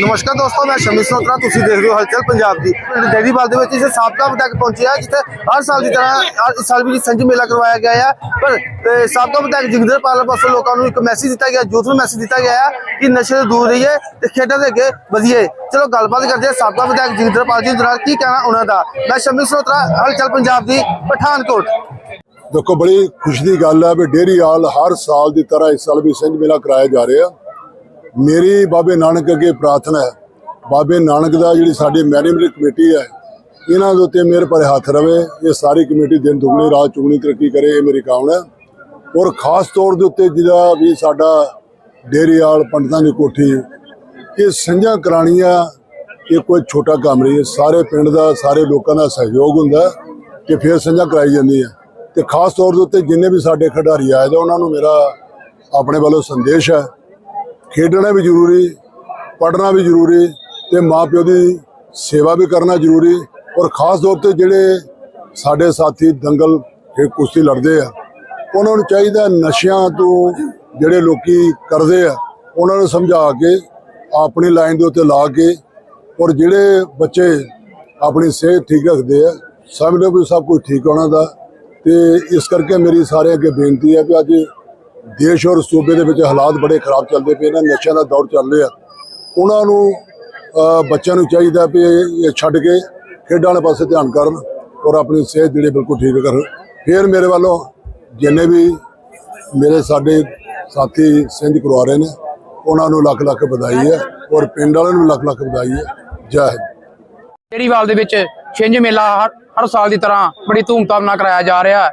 ਨਮਸਕਾਰ ਦੋਸਤੋ, ਮੈਂ ਸ਼ਮੀ ਸਨੋਤਰਾ ਤੁਸੀਂ ਦੇਖ ਰਹੇ ਹੋ ਹਲਚਲ ਪੰਜਾਬ ਦੀ। ਪਿੰਡ ਡੈਰੀਵਾਲ ਦੇ ਵਿੱਚ ਇਸ ਸਾਬਕਾ ਵਿਧਾਇਕ ਪਹੁੰਚਿਆ ਜਿੱਥੇ ਹਰ ਸਾਲ ਦੀ ਤਰ੍ਹਾਂ ਇਸ ਸਾਲ ਵੀ ਸੰਜ ਮੇਲਾ ਕਰਵਾਇਆ ਗਿਆ ਹੈ ਪਰ ਸਾਬਕਾ ਵਿਧਾਇਕ ਜਗਿੰਦਰ ਪਾਲ ਪਾਸੋਂ ਲੋਕਾਂ ਨੂੰ ਇੱਕ ਮੈਸੇਜ ਦਿੱਤਾ ਗਿਆ ਯੂਥ ਨੂੰ ਮੈਸੇਜ ਦਿੱਤਾ ਗਿਆ ਹੈ ਕਿ ਨਸ਼ੇ ਤੋਂ ਦੂਰ ਰਹੀਏ ਤੇ ਖੇਡਾਂ ਦੇ ਅੱਗੇ ਵਧੀਏ। ਚਲੋ, ਗੱਲਬਾਤ ਕਰਦੇ ਹਾਂ ਸਾਬਕਾ ਵਿਧਾਇਕ ਜਗਿੰਦਰ ਪਾਲ ਜੀ ਨਾਲ ਕੀ ਕਹਿਣਾ ਉਹਨਾਂ ਦਾ? ਮੈਂ ਸ਼ਮੀ ਸਨੋਤਰਾ ਹਲਚਲ ਪੰਜਾਬ ਦੀ, ਪਠਾਨਕੋਟ। ਦੇਖੋ, ਬੜੀ ਖੁਸ਼ੀ ਦੀ ਗੱਲ ਹੈ ਵੀ ਡੇਰੀ ਹਾਲ ਹਰ ਸਾਲ ਦੀ ਤਰ੍ਹਾਂ ਇਸ ਸਾਲ ਵੀ ਸਿੰਝ ਮੇਲਾ ਕਰਾਇਆ ਜਾ ਰਿਹਾ। ਮੇਰੀ ਬਾਬੇ ਨਾਨਕ ਅੱਗੇ ਪ੍ਰਾਰਥਨਾ ਹੈ। ਬਾਬੇ ਨਾਨਕ ਦਾ ਜਿਹੜੀ ਸਾਡੀ ਮੈਨੇਜਮੈਂਟ ਕਮੇਟੀ ਹੈ, ਇਹਨਾਂ ਦੇ ਉੱਤੇ ਮੇਰੇ ਭਰੇ ਹੱਥ ਰਵੇ। ਇਹ ਸਾਰੀ ਕਮੇਟੀ ਦਿਨ ਦੁਗਣੀ, ਰਾਤ ਚੁਗਣੀ ਤਰੱਕੀ ਕਰੇ, ਇਹ ਮੇਰੀ ਕਾਮਨਾ ਹੈ। ਔਰ ਖਾਸ ਤੌਰ ਦੇ ਉੱਤੇ ਜਿਹੜਾ ਵੀ ਸਾਡਾ ਡੇਰੀ ਹਾਲ ਪੰਡਤਾਂ ਦੀ ਕੋਠੀ, ਇਹ ਸੰਝਾਂ ਕਰਾਣੀਆਂ ਇਹ ਕੋਈ ਛੋਟਾ ਕੰਮ ਨਹੀਂ ਹੈ। ਸਾਰੇ ਪਿੰਡ ਦਾ, ਸਾਰੇ ਲੋਕਾਂ ਦਾ ਸਹਿਯੋਗ ਹੁੰਦਾ ਹੈ ਕਿ ਫਿਰ ਸੰਝਾਂ ਕਰਾਈ ਜਾਂਦੀ ਹੈ ਤੇ ਖਾਸ ਤੌਰ ਦੇ ਉੱਤੇ ਜਿੰਨੇ ਵੀ ਸਾਡੇ ਖਿਡਾਰੀ ਆਏ ਦਾ ਉਹਨਾਂ ਨੂੰ ਮੇਰਾ ਆਪਣੇ ਵੱਲੋਂ ਸੰਦੇਸ਼ ਹੈ ਖੇਡਣਾ ਵੀ ਜ਼ਰੂਰੀ, ਪੜ੍ਹਨਾ ਵੀ ਜ਼ਰੂਰੀ ਤੇ ਮਾਪਿਓ ਦੀ ਸੇਵਾ ਵੀ ਕਰਨਾ ਜ਼ਰੂਰੀ ਔਰ ਖਾਸ ਤੌਰ ਤੇ ਜਿਹੜੇ ਸਾਡੇ ਸਾਥੀ ਦੰਗਲ ਤੇ ਕੁਸ਼ਤੀ ਲੜਦੇ ਆ, ਉਹਨਾਂ ਨੂੰ ਚਾਹੀਦਾ ਨਸ਼ਿਆਂ ਤੋਂ ਜਿਹੜੇ ਲੋਕੀ ਕਰਦੇ ਆ, ਉਹਨਾਂ ਨੂੰ ਸਮਝਾ ਕੇ, ਆਪਣੀ ਲਾਈਨ ਦੇ ਉੱਤੇ ਲਾ ਕੇ ਔਰ ਜਿਹੜੇ ਬੱਚੇ ਆਪਣੀ ਸਿਹਤ ਠੀਕ ਰੱਖਦੇ ਆ, ਸਮਝ ਲਓ ਵੀ ਸਭ ਕੁਝ ਠੀਕ ਹੋਣਾ ਦਾ ਤੇ ਇਸ ਕਰਕੇ ਮੇਰੀ ਸਾਰੇ ਅੱਗੇ ਬੇਨਤੀ ਹੈ ਵੀ ਅੱਜ ਦੇਸ਼ ਔਰ ਸੂਬੇ ਦੇ ਵਿੱਚ ਹਾਲਾਤ ਬੜੇ ਖਰਾਬ ਚੱਲਦੇ ਪਏ ਨੇ, ਨਸ਼ਿਆਂ ਦਾ ਦੌਰ ਚੱਲ ਰਿਹਾ। ਉਹਨਾਂ ਨੂੰ ਬੱਚਿਆਂ ਨੂੰ ਚਾਹੀਦਾ ਵੀ ਇਹ ਛੱਡ ਕੇ ਖੇਡਾਂ ਵਾਲੇ ਪਾਸੇ ਧਿਆਨ ਕਰਨ ਔਰ ਆਪਣੀ ਸਿਹਤ ਜਿਹੜੀ ਬਿਲਕੁਲ ਠੀਕ ਕਰਨ। ਫਿਰ ਮੇਰੇ ਵੱਲੋਂ ਜਿੰਨੇ ਵੀ ਮੇਰੇ ਸਾਡੇ ਸਾਥੀ ਸਿੰਧ ਕਰਵਾ ਰਹੇ ਨੇ, ਉਹਨਾਂ ਨੂੰ ਲੱਖ ਲੱਖ ਵਧਾਈ ਹੈ ਔਰ ਪਿੰਡ ਵਾਲਿਆਂ ਨੂੰ ਲੱਖ ਲੱਖ ਵਧਾਈ ਹੈ। ਜੈ ਹਿੰਦ। ਡੇਅਰੀਵਾਲ ਦੇ ਵਿੱਚ ਛਿੰਝ ਮੇਲਾ ਹਰ ਹਰ ਸਾਲ ਦੀ ਤਰ੍ਹਾਂ ਬੜੀ ਧੂਮਧਾਮ ਨਾਲ ਕਰਾਇਆ ਜਾ ਰਿਹਾ ਹੈ।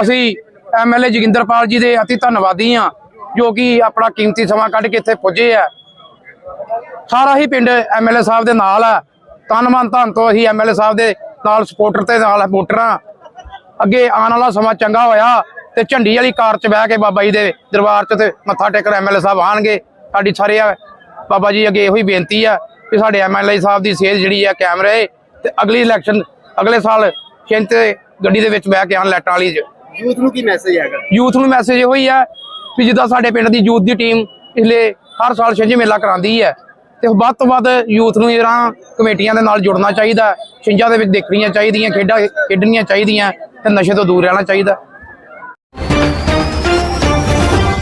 ਅਸੀਂ ਐਮਐਲਏ ਜੋਗਿੰਦਰਪਾਲ ਜੀ ਦੇ ਅਤੀ ਧੰਨਵਾਦੀ ਹਾਂ, ਜੋ ਕਿ ਆਪਣਾ ਕੀਮਤੀ ਸਮਾਂ ਕੱਢ ਕੇ ਇੱਥੇ ਪੁੱਜੇ ਆ। ਸਾਰਾ ਹੀ ਪਿੰਡ ਐਮਐਲਏ ਸਾਹਿਬ ਦੇ ਨਾਲ ਹੈ ਤਨ ਮਨ ਧਨ ਤੋਂ ਅਸੀਂ ਐਮਐਲਏ ਸਾਹਿਬ ਦੇ ਨਾਲ ਸਪੋਰਟਰ ਤੇ ਨਾਲ ਵੋਟਰਾਂ ਅੱਗੇ ਆਉਣ ਵਾਲਾ ਸਮਾਂ ਚੰਗਾ ਹੋਇਆ ਤੇ ਝੰਡੀ ਵਾਲੀ ਕਾਰ 'ਚ ਬਹਿ ਕੇ ਬਾਬਾ ਜੀ ਦੇ ਦਰਬਾਰ 'ਚ ਤੇ ਮੱਥਾ ਟੇਕਣ ਐਮਐਲਏ ਸਾਹਿਬ ਆਣਗੇ ਸਾਡੀ ਸਾਰੇ ਬਾਬਾ ਜੀ ਅੱਗੇ ਇਹੋ ਹੀ ਬੇਨਤੀ ਆ ਕਿ ਸਾਡੇ ਐਮਐਲਏ ਸਾਹਿਬ ਦੀ ਸਿਹਤ ਜਿਹੜੀ ਆ ਕਾਇਮ ਰਹੇ ਤੇ ਅਗਲੀ ਇਲੈਕਸ਼ਨ ਅਗਲੇ ਸਾਲ ਛਿੰਝ ਤੇ ਗੱਡੀ ਦੇ ਵਿੱਚ ਬਹਿ ਕੇ ਆਣ ਲੈਟਾਂ ਵਾਲੀ 'ਚ। ਯੂਥ ਨੂੰ ਕੀ ਮੈਸੇਜ ਹੈਗਾ? ਯੂਥ ਨੂੰ ਮੈਸੇਜ ਇਹੋ ਹੀ ਹੈ ਵੀ ਜਿੱਦਾਂ ਸਾਡੇ ਪਿੰਡ ਦੀ ਯੂਥ ਦੀ ਟੀਮ ਪਿਛਲੇ ਹਰ ਸਾਲ ਛਿੰਝ ਮੇਲਾ ਕਰਾਉਂਦੀ ਹੈ ਤੇ ਵੱਧ ਤੋਂ ਵੱਧ ਯੂਥ ਨੂੰ ਜਿਹੜਾ ਕਮੇਟੀਆਂ ਦੇ ਨਾਲ ਜੁੜਨਾ ਚਾਹੀਦਾ, ਛਿੰਝਾਂ ਦੇ ਵਿੱਚ ਦੇਖਣੀਆਂ ਚਾਹੀਦੀਆਂ, ਖੇਡਾਂ ਖੇਡਣੀਆਂ ਚਾਹੀਦੀਆਂ ਤੇ ਨਸ਼ੇ ਤੋਂ ਦੂਰ ਰਹਿਣਾ ਚਾਹੀਦਾ।